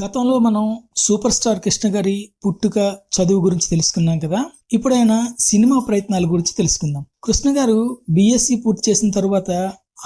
గతంలో మనం super star Krishna గారి పుట్టుక చదువు గురించి తెలుసుకున్నాం కదా. ఇప్పుడైనా సినిమా ప్రయత్నాల గురించి తెలుసుకుందాం. కృష్ణ గారు బిఎస్సి పూర్తి చేసిన తర్వాత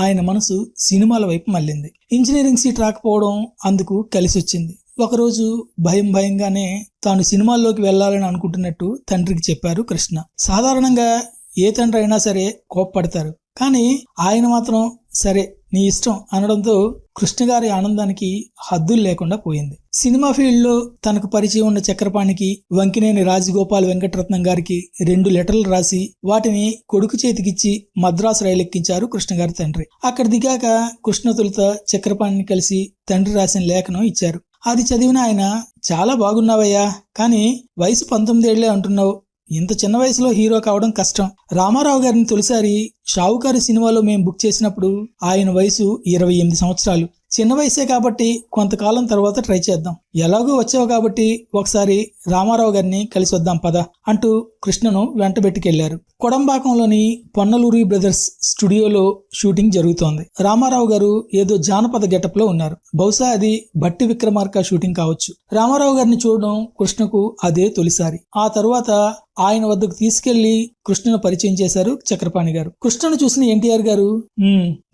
ఆయన మనసు సినిమాల వైపు మళ్ళింది. ఇంజనీరింగ్ సీట్ రాకపోవడం అందుకు కలిసి వచ్చింది ఒకరోజు భయం భయంగానే తాను సినిమాల్లోకి వెళ్ళాలని అనుకుంటున్నట్టు తండ్రికి చెప్పారు కృష్ణ. సాధారణంగా ఏ తండ్రి అయినా సరే కోప్పడతారు. కానీ ఆయన మాత్రం సరే నీ ఇష్టం అనడంతో కృష్ణ గారి ఆనందానికి హద్దులు లేకుండా పోయింది. సినిమా ఫీల్డ్లో తనకు పరిచయం ఉన్న చక్రపాణికి వంకినేని రాజగోపాల్ వెంకటరత్నం గారికి రెండు లెటర్లు రాసి వాటిని కొడుకు చేతికిచ్చి మద్రాసు రైలు ఎక్కించారు కృష్ణ గారి తండ్రి. అక్కడ దిగాక కృష్ణ తొలుత చక్రపాణిని కలిసి తండ్రి రాసిన లేఖనం ఇచ్చారు. అది చదివిన ఆయన చాలా బాగున్నావయ్యా కానీ వయసు పంతొమ్మిదేళ్ళే అంటున్నావు. ఇంత చిన్న వయసులో హీరో కావడం కష్టం. రామారావు గారిని తొలిసారి షావుకారు సినిమాలో మేము బుక్ చేసినప్పుడు ఆయన వయసు ఇరవై ఎనిమిది సంవత్సరాలు. చిన్న వయసే కాబట్టి కొంతకాలం తర్వాత ట్రై చేద్దాం. ఎలాగో వచ్చావు కాబట్టి ఒకసారి రామారావు గారిని కలిసి వద్దాం పద అంటూ కృష్ణను వెంటబెట్టుకెళ్ళారు కొడంబాకంలోని పొన్నలూరి బ్రదర్స్ స్టూడియోలో షూటింగ్ జరుగుతోంది. రామారావు గారు ఏదో జానపద గెటప్లో ఉన్నారు. బహుశా అది భట్టి విక్రమార్క షూటింగ్ కావచ్చు. రామారావు గారిని చూడడం కృష్ణకు అదే తొలిసారి. ఆ తరువాత ఆయన వద్దకు తీసుకెళ్ళి కృష్ణను పరిచయం చేశారు చక్రపాణి గారు. కృష్ణను చూసిన ఎన్టీఆర్ గారు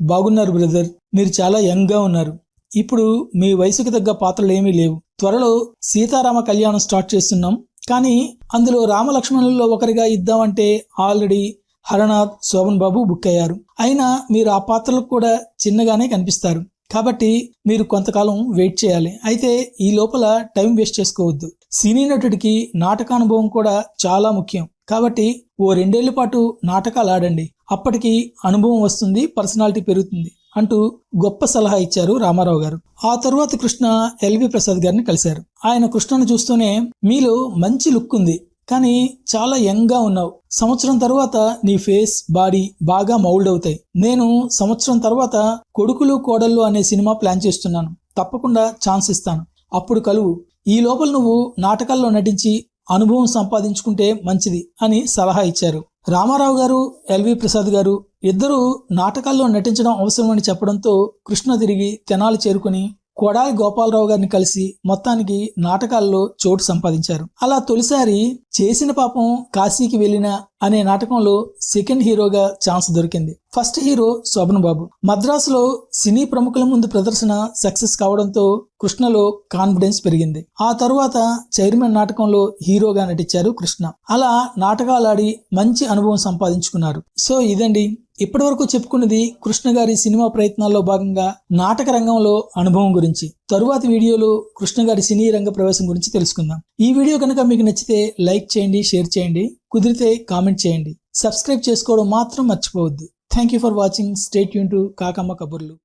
బాగున్నారు బ్రదర్ మీరు చాలా యంగ్గా ఉన్నారు. ఇప్పుడు మీ వయసుకు తగ్గ పాత్రలు ఏమీ లేవు. త్వరలో సీతారామ కళ్యాణం స్టార్ట్ చేస్తున్నాం. కానీ అందులో రామలక్ష్మణుల్లో ఒకరిగా ఇద్దామంటే ఆల్రెడీ హరనాథ్ శోభన్ బాబు బుక్ అయ్యారు. అయినా మీరు ఆ పాత్రలకు కూడా చిన్నగానే కనిపిస్తారు. కాబట్టి మీరు కొంతకాలం వెయిట్ చేయాలి. అయితే ఈ లోపల టైం వేస్ట్ చేసుకోవద్దు. సినీ నటుడికి నాటకానుభవం కూడా చాలా ముఖ్యం. కాబట్టి ఓ రెండేళ్ళ పాటు నాటకాలు ఆడండి. అప్పటికి అనుభవం వస్తుంది పర్సనాలిటీ పెరుగుతుంది అంటూ గొప్ప సలహా ఇచ్చారు రామారావు గారు. ఆ తరువాత కృష్ణ ఎల్వి ప్రసాద్ గారిని కలిశారు. ఆయన కృష్ణను చూస్తూనే మీలో మంచి లుక్ ఉంది కానీ చాలా యంగ్గా ఉన్నావు. సంవత్సరం తర్వాత నీ ఫేస్ బాడీ బాగా మౌల్డ్ అవుతాయి. నేను సంవత్సరం తర్వాత కొడుకులు కోడళ్ళు అనే సినిమా ప్లాన్ చేస్తున్నాను. తప్పకుండా ఛాన్స్ ఇస్తాను. అప్పుడు కలువు. ఈ లోపల నువ్వు నాటకాల్లో నటించి అనుభవం సంపాదించుకుంటే మంచిది అని సలహా ఇచ్చారు. రామారావు గారు ఎల్వి ప్రసాద్ గారు ఇద్దరూ నాటకాల్లో నటించడం అవసరమని చెప్పడంతో కృష్ణ తిరిగి తెనాలి చేరుకుని కొడాలి గోపాలరావు గారిని కలిసి మొత్తానికి నాటకాల్లో చోటు సంపాదించారు. అలా తొలిసారి చేసిన పాపం కాశీకి వెళ్ళిన అనే నాటకంలో సెకండ్ హీరోగా ఛాన్స్ దొరికింది. First hero Sobhan Babu. మద్రాసులో సినీ ప్రముఖుల ముందు ప్రదర్శన సక్సెస్ కావడంతో కృష్ణలో కాన్ఫిడెన్స్ పెరిగింది. ఆ తరువాత చైర్మన్ నాటకంలో హీరోగా నటించారు కృష్ణ. అలా నాటకాలాడి మంచి అనుభవం సంపాదించుకున్నారు. సో ఇదండి ఇప్పటివరకు చెప్పుకున్నది కృష్ణ గారి సినిమా ప్రయత్నాల్లో భాగంగా నాటక రంగంలో అనుభవం గురించి. తరువాతి వీడియోలో కృష్ణ గారి సినీ రంగ ప్రవేశం గురించి తెలుసుకుందాం. ఈ వీడియో కనుక మీకు నచ్చితే లైక్ చేయండి షేర్ చేయండి కుదిరితే కామెంట్ చేయండి. సబ్స్క్రైబ్ చేసుకోవడం మాత్రం మర్చిపోవద్దు. Thank you for watching. Stay Yoon to Kakamma కబుర్లు.